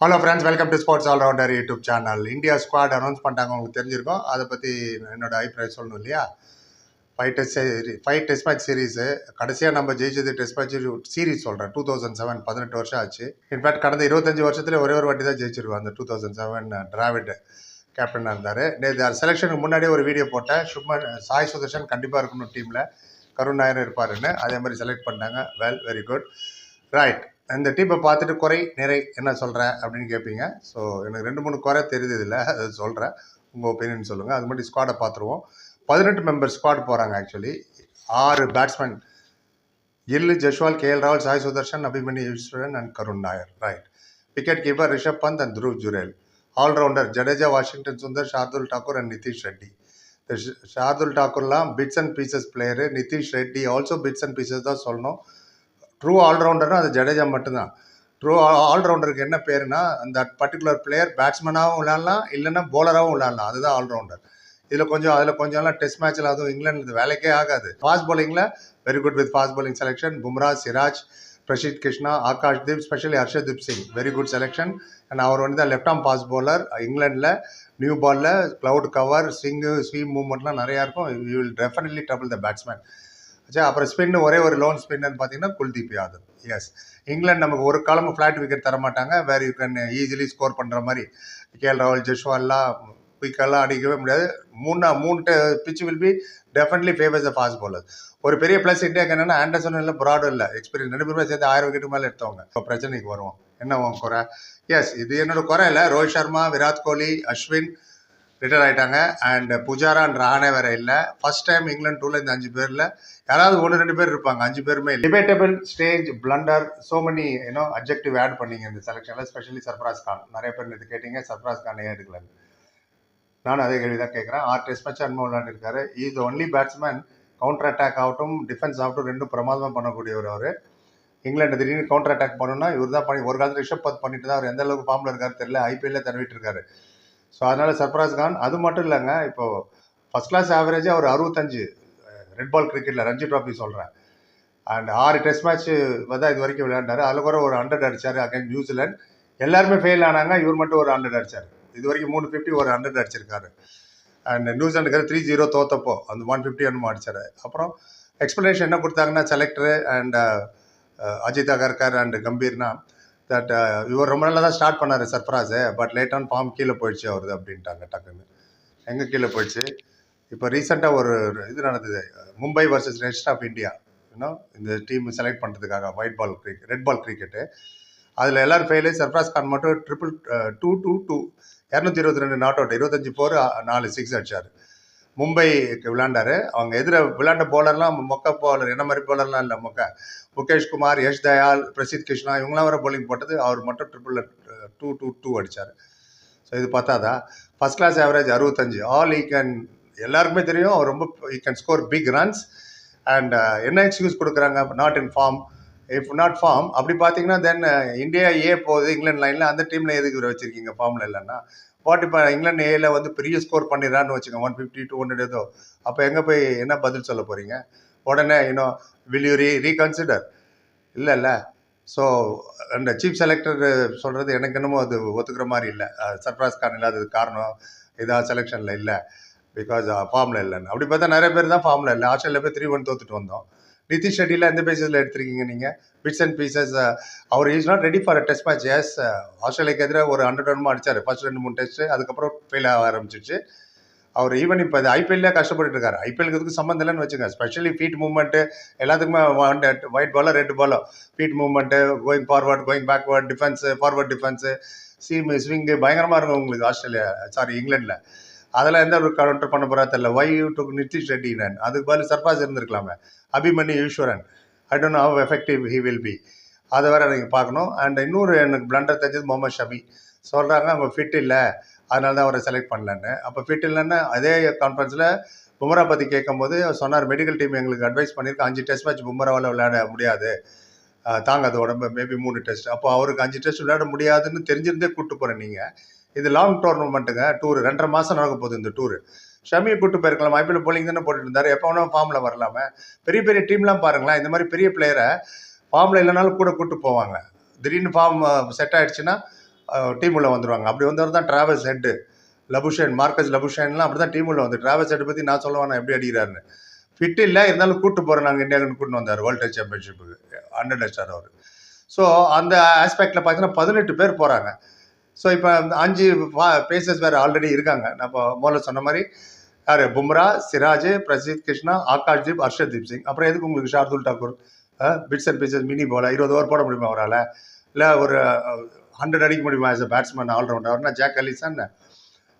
Hello friends welcome to sports allrounder YouTube channel India squad announce பண்ணிட்டாங்க உங்களுக்கு தெரிஞ்சிருக்கோம். அதை பற்றி என்னோட அபிப்பிராயம் சொல்லணும் இல்லையா? Five test five test match series கடைசியாக நம்ம ஜெயிச்சது டெஸ்ட் மேட்ச் சீரிஸ் சொல்கிறேன் டூ தௌசண்ட் செவன் பதினெட்டு வருஷம் ஆச்சு. இன்ஃபேக்ட் கடந்த இருபத்தஞ்சு வருஷத்துல ஒரே ஒரு வாட்டி தான் ஜெயிச்சிருக்கோம். அந்த டூ தௌசண்ட் செவன் டிராவிட் கேப்டனாக இருந்தார். நேற்று செலெக்ஷனுக்கு முன்னாடியே ஒரு வீடியோ போட்டேன். சுப்மன் சாய் சுதர்ஷன் கண்டிப்பாக இருக்கணும் டீமில் கருண் நாயர் இருப்பாருன்னு. அதே மாதிரி செலக்ட் பண்ணாங்க வெல் வெரி குட் ரைட் இந்த டீப்பை பார்த்துட்டு குறை நிறை என்ன சொல்கிற அப்படின்னு கேட்பீங்க ஸோ எனக்கு ரெண்டு மூணு குறை தெரியுது இதில் அது சொல்கிறேன் உங்கள் ஒப்பீனியன் சொல்லுங்கள் அது மட்டும் ஸ்குவாடை பார்த்துருவோம். பதினெட்டு மெம்பர் ஸ்குவாட் போகிறாங்க ஆக்சுவலி ஆறு batsman Gill Jaiswal K L Rahul Sai Sudharsan Abhimanyu Easwaran and Karun Nair. Right wicket keeper Rishabh Pant and Dhruv Jurel. Allrounder Jadeja Washington Sundar Shardul Thakur and Nitish Reddy. இந்த Shardul டாக்கூர்லாம் bits and pieces player Nitish Reddy also bits and pieces தான் சொல்லணும். True ஆல்ரவுண்டர்னா அது ஜடேஜா மட்டும்தான். True ஆல்ரவுண்டருக்கு என்ன பேருனா அந்த particular player பேட்ஸ்மேனாகவும் விளையாடலாம் இல்லைன்னா போலராகவும் விளையாடலாம். அதுதான் ஆல்ரவுண்டர் இதில் கொஞ்சம் அதில் கொஞ்சம்லாம் டெஸ்ட் மேட்ச்சில் அதுவும் இங்கிலாந்து வேலைக்கே ஆகாது. Fast போலிங்கில் very good with fast bowling selection Bumrah Siraj Prasidh Krishna Akash Deep specially Harshdeep Singh very good selection and அவர் வந்து தான் லெஃப்ட் ஆம் ஃபாஸ்ட் bowler. இங்கிலாண்டில் நியூ பாலில் க்ளவுட் கவர் ஸ்விங்கு ஸ்வீம் மூவ்மெண்ட்லாம் நிறையா இருக்கும். You will definitely trouble the batsman சரி அப்புறம் spin ஒரே ஒரு லோன் ஸ்பின்னு பார்த்தீங்கன்னா குல்தீப் யாதவ். எஸ் இங்கிலாந்து நமக்கு ஒரு காலம் ஃப்ளாட் விக்கெட் தர மாட்டாங்க where you can easily score பண்ணுற மாதிரி கேஎல் ராகுல் ஜெஷ்வால்லாம் குயிக்கெல்லாம் அடிக்கவே முடியாது. மூணு மூணு pitch will be definitely favours the fast bowler ஒரு பெரிய ப்ளஸ் இந்தியாவுக்கு என்னென்னா ஆண்டர்சன் இல்லை ப்ராடும் இல்லை. எக்ஸ்பீரியன்ஸ் ரெண்டு பேருமே சேர்ந்து ஆயிரம் விக்கெட் மேலே எடுத்தவங்க. இப்போ பிரச்சனைக்கு வருவோம். என்ன உன் குறை? எஸ் இது என்னோட குறை இல்லை. ரோஹித் சர்மா விராட் கோலி அஸ்வின் ரிட்டையர் ஆயிட்டாங்க. அண்ட் புஜாரா அண்ட் வேற இல்லை. ஃபர்ஸ்ட் டைம் இங்கிலாந்து டூல இந்த அஞ்சு பேரில். யாராவது ஒன்று ரெண்டு பேர் இருப்பாங்க. அஞ்சு பேருமே debatable stage blunder so many ஏன்னோ objective add பண்ணீங்க இந்த செலெக்ஷனில் ஸ்பெஷலி சர்ஃப்ராஸ் கான் நிறைய பேர் இது கேட்டீங்க. சர்ஃப்ராஸ் கான் ஏன் எடுக்கலன்னு நானும் அதே கேள்வி தான் கேட்குறேன் ஆறு டெஸ்ட் மேட்ச் அனுபவம் விளையாண்டுருக்காரு is only batsman counter attack ஆகட்டும் டிஃபென்ஸ் ஆகட்டும் ரெண்டும் பிரமாதமாக பண்ணக்கூடியவர் அவர். இங்கிலாந்து திடீர்னு கவுண்டர் அட்டாக் பண்ணணும்னா இவர் தான் பண்ணி ஒரு காலத்தில் ரிஷப் பத் பண்ணிட்டு தான் அவர் எந்த அளவுக்கு ஃபார்மில் இருக்காரு தெரியல. ஐபிஎல்ல தடவிட்டு இருக்காரு ஸோ அதனால சர்ஃப்ராஸ் கான். அது மட்டும் இல்லைங்க இப்போ ஃபர்ஸ்ட் கிளாஸ் ஆவரேஜே அவர் அறுபத்தஞ்சு ரெட் பால் கிரிக்கெட்டில் ரஞ்சி ட்ராஃபி சொல்கிறேன் அண்ட் ஆறு டெஸ்ட் மேட்ச்சு தான் இது வரைக்கும் விளையாண்டாரு. அதில் கூட ஒரு ஹண்ட்ரட் அடித்தார் அகைன் நியூசிலாந்து எல்லாருமே ஃபெயில் ஆனாங்க இவர் மட்டும் ஒரு ஹண்ட்ரட் அடித்தார் இது வரைக்கும் மூணு ஃபிஃப்டி ஒரு ஹண்ட்ரட் அடிச்சிருக்காரு. அண்ட் நியூசிலாண்டுக்கு த்ரீ ஜீரோ தோத்தப்போ அந்த ஒன் ஃபிஃப்டி என்னமோ அடித்தார் அப்புறம் எக்ஸ்ப்ளனேஷன் என்ன கொடுத்தாங்கன்னா selector and Ajit Agarkar and கம்பீர்னா that uh, இவர் ரொம்ப நல்லா தான் ஸ்டார்ட் பண்ணார் Sarfaraz but late on form கீழே போயிடுச்சு அவருது அப்படின்ட்டாங்க டக்குன்னு. எங்கே கீழே போயிடுச்சு? இப்போ ரீசெண்டாக ஒரு இது நடந்தது Mumbai versus rest of India இன்னும் இந்த டீம் செலக்ட் பண்ணுறதுக்காக white ball cricket red ball cricket அதில் எல்லோரும் ஃபெயிலு சர்ஃப்ராஸ் கான் மட்டும் ட்ரிபிள் டூ டூ டூ இரநூத்தி இருபத்தி ரெண்டு நாட் அவுட் இருபத்தஞ்சி போர் uh, நாலு சிக்ஸ் அடிச்சார். மும்பைக்கு விளாண்டாரு. அவங்க எதிர விளாண்ட பவுலர்லாம் மொக்க பவுலர் என்ன மாதிரி பவுலர்லாம் இல்லை மொக்க. முகேஷ் குமார் யஷ் தயால் பிரசித் கிருஷ்ணா இவங்களாம் வர போலிங் போட்டது அவர் மட்டும் ட்ரிபிள் டூ டூ டூ அடிச்சார். ஸோ இது பார்த்தாதா ஃபர்ஸ்ட் கிளாஸ் ஆவரேஜ் அறுபத்தஞ்சு. ஆல் ஈ கேன் எல்லாருக்குமே தெரியும். அவர் ரொம்ப he can score big runs and என்ன எக்ஸ்கியூஸ் கொடுக்குறாங்க? Not in form if not form அப்படி பார்த்தீங்கன்னா தென் இந்தியா ஏ போகுது இங்கிலாந்து லைனில் அந்த டீமில் எதுக்கு வச்சுருக்கீங்க? ஃபார்மில் இல்லைன்னா ஃபார்ட்டி இப்போ இங்கிலாந்து ஏல வந்து பெரிய ஸ்கோர் பண்ணிடுறான்னு வச்சுக்கோங்க ஒன் ஃபிஃப்டி டூ ஹண்ட்ரட் ஏதோ. அப்போ எங்கே போய் என்ன பதில் சொல்ல போகிறீங்க உடனே இன்னும் வில் யூ ரீ ரீகன்சிடர் இல்லை இல்லை. ஸோ அந்த சீஃப் செலக்டர் சொல்கிறது எனக்கு என்னமோ அது ஒத்துக்கிற மாதிரி இல்லை. சர்ஃப்ராஸ் கான் இல்லாதது காரணம் இதாக செலெக்ஷனில் இல்லை. பிகாஸ் ஃபார்மில் இல்லைன்னு. அப்படி பார்த்தா நிறைய பேர் தான் ஃபார்மில் இல்லை. ஆஸ்திரேலியா போய் த்ரீ ஒன் தோத்துட்டு வந்தோம். நிதிஷ் ரெட்டியில் எந்த பேசிஸில் எடுத்திருக்கீங்க நீங்கள் bits and pieces our is not ready for test match yes ஆஸ்திரேலியாக்கு எதிராக ஒரு ஹண்ட்ரட் ரன்மா அடிச்சார். ஃபர்ஸ்ட் ரெண்டு மூணு டெஸ்ட் அதுக்கப்புறம் ஃபெயில் ஆக ஆரம்பிச்சிச்சு. அவர் ஈவன் இப்போ அது ஐபிஎல்லே கஷ்டப்பட்டு இருக்காரு. ஐபிஎல்க்கு இதுக்கு சம்மந்தம் இல்லைன்னு வச்சுங்க ஸ்பெஷலி ஃபீட் மூவ்மெண்ட்டு எல்லாத்துக்குமே ஒயிட் பாலோ ரெட் பாலோ feet movement going forward going backward defence forward defence seam swing பயங்கரமாக இருக்கும் உங்களுக்கு ஆஸ்திரேலியா சாரி இங்கிலாண்டில் அதெல்லாம் எந்த ஒரு கவுண்டர் பண்ண போகிறா தெரியல. Why you to Nitish Reddy நான் அதுக்கு பதில் Sarfaraz இருந்திருக்கலாமே. Abhimanyu Easwaran. I don't how effective he will be அதை வேற நீங்கள் பார்க்கணும். அண்ட் இன்னொரு எனக்கு பிளண்டர் தெரிஞ்சது முகமது ஷமி சொல்கிறாங்க அவங்க ஃபிட் இல்லை. அதனால தான் அவரை செலக்ட் பண்ணலன்னு. அப்போ ஃபிட் இல்லைன்னு அதே கான்ஃபரன்ஸில் பும்ரா பற்றி கேட்கும்போது சொன்னார் மெடிக்கல் டீம் எங்களுக்கு அட்வைஸ் பண்ணியிருக்கு அஞ்சு டெஸ்ட் மேட்ச் பும்ராவால் விளையாட முடியாது. தாங்க அது உடம்பு. மேபி மூணு டெஸ்ட் அப்போ அவருக்கு அஞ்சு டெஸ்ட் விளையாட முடியாதுன்னு தெரிஞ்சிருந்தே கூப்பிட்டு போகிறேன் நீங்கள் இது லாங் டோர்னமெண்ட்டுங்க டூர் ரெண்டரை மாதம் நடக்க போகுது இந்த டூர் ஷமியை கூட்டு போயிருக்கலாம் ஐபிஎல் போலிங் தானே போட்டுட்டு இருந்தார். எப்போ வேணாலும் ஃபார்மில் வரலாமே. பெரிய பெரிய டீம்லாம் பாருங்களேன் இந்த மாதிரி பெரிய பிளேயரை ஃபார்மில் இல்லைனாலும் கூட கூட்டு போவாங்க. திடீர்னு ஃபார்ம் செட் ஆகிடுச்சுன்னா டீம் உள்ள வந்துடுவாங்க அப்படி வந்தவர் தான் டிராவல்ஸ் ஹெட்டு லபுஷேன் மார்க்கஸ் லபுஷேன்லாம் அப்படி தான் டீம் உள்ள வந்து. டிராவல்ஸ் ஹெட் பற்றி நான் சொல்லுவேன் எப்படி அடிக்கிறாருன்னு. ஃபிட் இல்லை இருந்தாலும் கூட்டு போகிறோம் நாங்கள் இந்தியாவுக்கு கூட்டு வந்தார் வேர்ல்டு டெஸ்ட் சாம்பியன்ஷிப்புக்கு அண்டர் அடிச்சார் அவர். ஸோ அந்த ஆஸ்பெக்டில் பார்த்தீங்கன்னா பதினெட்டு பேர் போகிறாங்க ஸோ இப்போ அஞ்சு பேசஸ் வேறு ஆல்ரெடி இருக்காங்க. நான் இப்போ முதல்ல சொன்ன மாதிரி யார்? பும்ரா சிராஜ் பிரசித் கிருஷ்ணா ஆகாஷ்தீப் ஹர்ஷதீப் சிங். அப்புறம் எதுக்கு உங்களுக்கு Shardul Thakur bits and pieces mini போல இருபது ஓவர் போட முடியுமா அவரால்? இல்லை ஒரு ஹண்ட்ரட் அடிக்க முடியுமா ஆஸ் அ பேட்ஸ்மேன் ஆல்ரவுண்டர் அவர்னா ஜாக் அலிசன்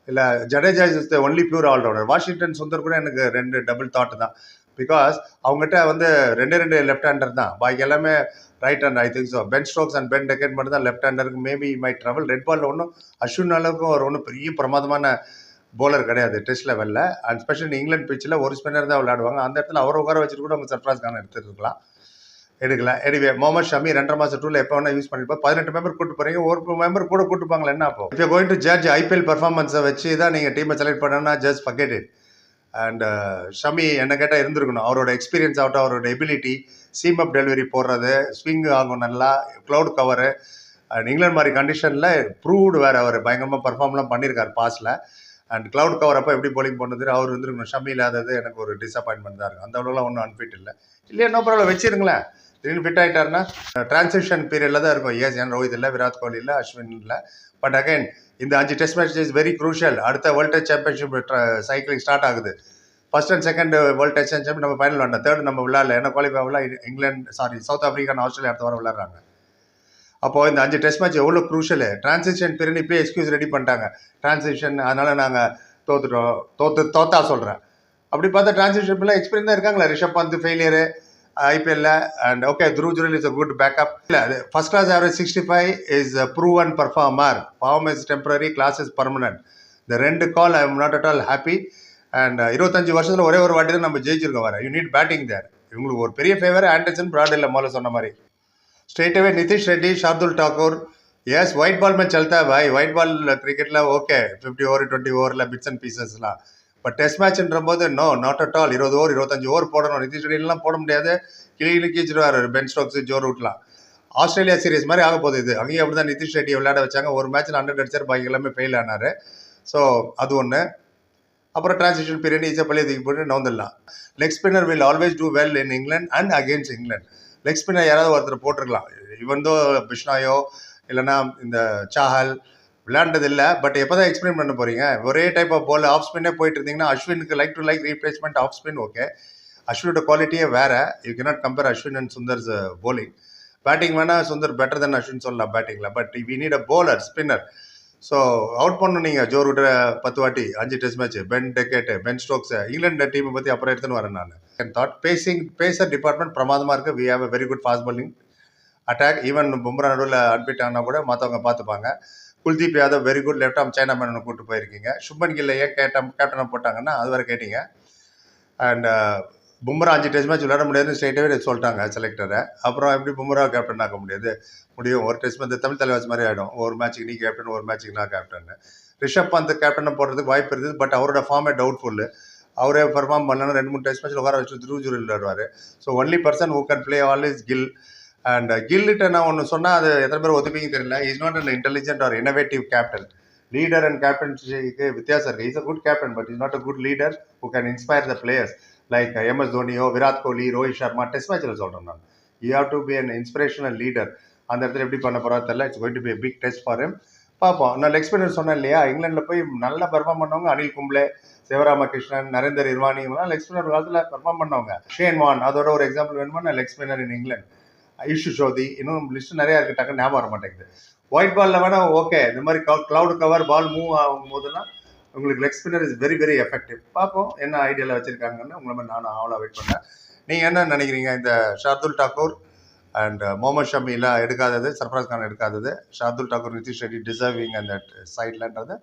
இல்லை Jadeja is the only pure allrounder Washington Sundar கூட எனக்கு ரெண்டு டபுள் தாட் தான். பிகாஸ் அவங்ககிட்ட வந்து ரெண்டே ரெண்டு லெஃப்ட் ஹேண்டர் தான். பாக்கி எல்லாமே right hand I think so Ben Stokes and Ben Duckett மட்டும் தான் லெஃப்ட் ஹேண்டருக்கு மேபி மை ட்ராவல் ரெட் பாலில் ஒன்றும் அஸ்வின் அளவுக்கு ஒரு ஒன்றும் பெரிய பிரமாதமான போலர் கிடையாது டெஸ்ட் லெவலில் அண்ட் ஸ்பெஷல் இங்கிலாந்து பிச்சில் ஒரு ஸ்பின்னர் தான் விளையாடுவாங்க. அந்த இடத்துல அவர் உட்கார வச்சுட்டு கூட அவங்க சர்ஃப்ராஸ் கான் எடுத்துருக்கலாம் எடுக்கல எனிவே முகமது ஷமி ரெண்டரை மாதம் டூவில் எப்போ வேணா யூஸ் பண்ணிப்போம் பதினெட்டு மெம்பர் கூட்டு போறீங்க. ஒரு மெம்பர் கூட கூட்டுப்பாங்களா என்ன அப்போ இப்போ கோயிங் டு ஜட்ஜ் ஐபிஎல் பர்ஃபார்மன்ஸை வச்சு தான் நீங்கள் டீமை செலக்ட் பண்ணனா judge bucket it and Shami uh, என்ன கேட்டால் இருந்திருக்கணும். அவரோட எக்ஸ்பீரியன்ஸ் ஆகட்டும் அவரோட எபிலிட்டி சீம் அப் டெலிவரி போடுறது ஸ்விங் ஆகும் நல்லா க்ளவுட் கவரு அண்ட் இங்கிலாந்து மாதிரி கண்டிஷனில் ப்ரூவ்டு வேறு அவர். பயங்கரமாக பர்ஃபார்ம்லாம் பண்ணியிருக்கார் பாஸில் அண்ட் க்ளவுட் கவர் அப்போ எப்படி போலிங் பண்ணது அவர் இருந்திருக்கணும். ஷமி இல்லாதது எனக்கு ஒரு டிசப்பாயின்மெண்ட் தான் இருக்கும். அந்த அளவுலாம் ஒன்றும் அன்ஃபிட் இல்லை. இல்லையா நோ ப்ராப்ளம் வச்சிருங்களேன். திடீர்னு ஃபிட் ஆகிட்டாருன்னா டிரான்சிஷன் பீரியடில் தான் இருக்கும். ஏஸ் ஏன் ரோஹித் இல்லை விராட் கோலி இல்லை அஸ்வின் இல்லை. பட் அகைன் இந்த அஞ்சு test match is very crucial அடுத்த world test championship cycling start ஆகுது. First and second world test championship நம்ம ஃபைனல் வேண்டாம் தேர்ட் நம்ம விளாட்ல ஏன்னா qualify England sorry South Africa Australia அடுத்த வாரம் விளையாடுறாங்க. அப்போது இந்த அஞ்சு டெஸ்ட் மேட்ச் எவ்வளோ குரூஷியல் டிரான்சிஷன் பீரியட் இப்போயே எக்ஸ்கியூஸ் ரெடி பண்ணிட்டாங்க. டிரான்சிஷன் அதனால் நாங்கள் தோத்துட்டோம். தோத்து தோத்தா சொல்கிறேன் அப்படி பார்த்தா டிரான்சிஷன் எக்ஸ்பீரியன்ஸ் தான் இருக்காங்களா. ரிஷப் பந்த் ஃபெயிலியரு ஐபிஎல்ல and okay Dhruv Jurel is a good backup இல்லை அது first class average sixty five is prove and performer form is temporary class is permanent இந்த ரெண்டு கால் I am not at all happy and இருபத்தஞ்சு வருஷத்தில் ஒரே ஒரு வாட்டி தான் நம்ம ஜெயிச்சிருக்கோம் வர. யூ நீட் பேட்டிங் தேர் இவங்களுக்கு ஒரு பெரிய ஃபேவர் ஆண்டர்சன் பிராட் மொதல் சொன்ன மாதிரி. Straightaway Nitish Reddy Shardul Thakur as white ball match செல்தா பாய் ஒயிட் பால் கிரிக்கெட்டில் ஓகே ஃபிஃப்டி ஓவர் டுவெண்ட்டி ஓவரில் பிட்ஸ் அண்ட் பீசஸ்லாம் பட் டெஸ்ட் மேட்ச்ன்ற போது நோ நாட் அட் ஆல் இருபது ஓவர் இருபத்தஞ்சு ஓவர் போடணும். நிதிஷ் ரெட்டிலாம் போட முடியாது. கிளி கீச்சிருவார் பென் ஸ்டோக்ஸ் ஜோ ரூட்லாம் ஆஸ்திரேலியா சீரிஸ் மாதிரி ஆக போகுது இது. அங்கேயும் அப்படி தான் நிதிஷ் ரெட்டி விளையாட வச்சாங்க. ஒரு மேட்ச்சில் ஹண்ட்ரட் அடிச்சார். பாக்கி எல்லாமே ஃபெயில் ஆனார். ஸோ அது ஒன்று அப்புறம் டிரான்சிஷன் பீரியட் ஈஸியாக பள்ளி தூக்கி போட்டு நவுந்துடலாம். Leg spinner will always do well in England and against England leg spinner யாராவது ஒருத்தர் போட்டிருக்கலாம். இவன் தோ பிஷ்னாயோ இல்லைன்னா இந்த சாஹல் விளையாண்டது இல்லை பட் எப்போ தான் எக்ஸ்பிளைன் பண்ண போறீங்க? ஒரே டைப் ஆஃப் பால் ஆஃப் ஸ்பின்னே போயிட்டு இருந்தீங்கன்னா அஸ்வினுக்கு like to like replacement of spin okay அஸ்வினோட குவாலிட்டியே வேற. You cannot compare Ashwin and Sundar's bowling batting வேணா சுந்தர் பெட்டர் தென் அஸ்வின் சொல்லலாம் பேட்டிங்கில் but we need a bowler spinner so out பண்ணணும் நீங்கள் ஜோ ரூட்டை பத்து வாட்டி அஞ்சு test match Ben Duckett Ben Stokes England டீமை பற்றி அப்புறம் எடுத்துன்னு வரேன் நான். என் தாட் பேசிங் பேசர் டிபார்ட்மெண்ட் பிரமாதமாக இருக்குது we have a very good fast bowling attack even Bumrah நடுவில் அட்மிட் ஆனால் கூட மற்றவங்க பார்த்துப்பாங்க. Kuldeep Yadav very good left arm China மேனனை கூட்டு போயிருக்கீங்க. சுப்மன் கில்ல ஏன் கேட்டம் கேப்டனை போட்டாங்கன்னா அது வரை கேட்டீங்க. அண்ட் uh, பும்ரா அஞ்சு டெஸ்ட் மேட்ச் விளையாட முடியாதுன்னு ஸ்ட்ரெயிட்டாகவே சொல்லிட்டாங்க செலக்டரை அப்புறம் எப்படி பும்ரா கேப்டன் ஆக்க முடியாது? முடியும். ஒரு டெஸ்ட் மேட்ச் தமிழ் தலைவாஸ் மாதிரி ஆகிடும் ஒரு மேட்ச்சுக்கு நீ கேப்டன் ஒரு மேட்ச்சுக்கு நான் கேப்டன் ரிஷப் பந்த் கேப்டனை போடுறதுக்கு வாய்ப்பு இருந்தது பட் அவரோட ஃபார்மே டவுட்ஃபுல்லு அவரே பர்ஃபார்ம் பண்ணணும் ரெண்டு மூணு டெஸ்ட் மேட்ச்சில் உட்கார வச்சு த்ரூ ஜூரில் விளையாடுவார். So only person who can play is Gill and uh, கில்லிட்ட நான் ஒன்று சொன்னால் அது எத்தனை பேர் ஒத்துப்பீங்க தெரியல. Is not an intelligent or innovative captain leader and கேப்டன்ஷிக்கு வித்தியாசம் இருக்குது is a good captain but is not a good leader who can inspire the players like MS தோனியோ Virat Kohli Rohit Sharma test மேட்சில் சொல்கிறேன் நான். You have to be an inspirational leader அந்த இடத்துல எப்படி பண்ண போகிறா தெரியல. It's going to be big test for them பார்ப்போம். நான் லெக் ஸ்பின்னர் சொன்னேன் இல்லையா? இங்கிலாண்டில் போய் நல்லா பெர்ஃபார்ம் பண்ணவங்க அனில் கும்ப்ளே சிவராமகிருஷ்ணன் நரேந்தர் இர்வானி இவங்கலாம் லெக் ஸ்பின்னர் காலத்தில் பெர்ஃபார்ம் பண்ணவங்க. ஷேன் வான் அதோட ஒரு எக்ஸாம்பிள் வேணுமா? நான் leg spinner in England Ish Sodhi இன்னும் லிஸ்ட் நிறையா இருக்கு டக்குன்னு ஞாபகம் வர மாட்டேங்குது. ஒயிட் பாலில் வேணா ஓகே இந்த மாதிரி க்ளவுடு கவர் பால் மூவ் ஆகும் போதெல்லாம் உங்களுக்கு leg spinner is very very effective பார்ப்போம் என்ன ஐடியாவில் வச்சுருக்காங்கன்னு உங்களை மாதிரி நானும் ஆவலாக வெயிட் பண்ணேன் நீங்கள் என்ன நினைக்கிறீங்க? இந்த ஷார்துல் டாக்கூர் அண்ட் முகமது ஷமிலாம் எடுக்காதது சர்ஃப்ராஸ் கான் எடுக்காதது ஷார்துல் டாக்கூர் நிதிஷ் ரெட்டி டிசர்விங் அந்த சைட்லன்றது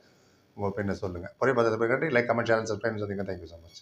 உங்கள் ஒப்பீனியன் சொல்லுங்கள் ஒரே பத்திரத்தை லைக் கமெண்ட் சேனல் சப்ஸ்கிரைப் சொல்லுங்கள் தேங்க்யூ ஸோ மச்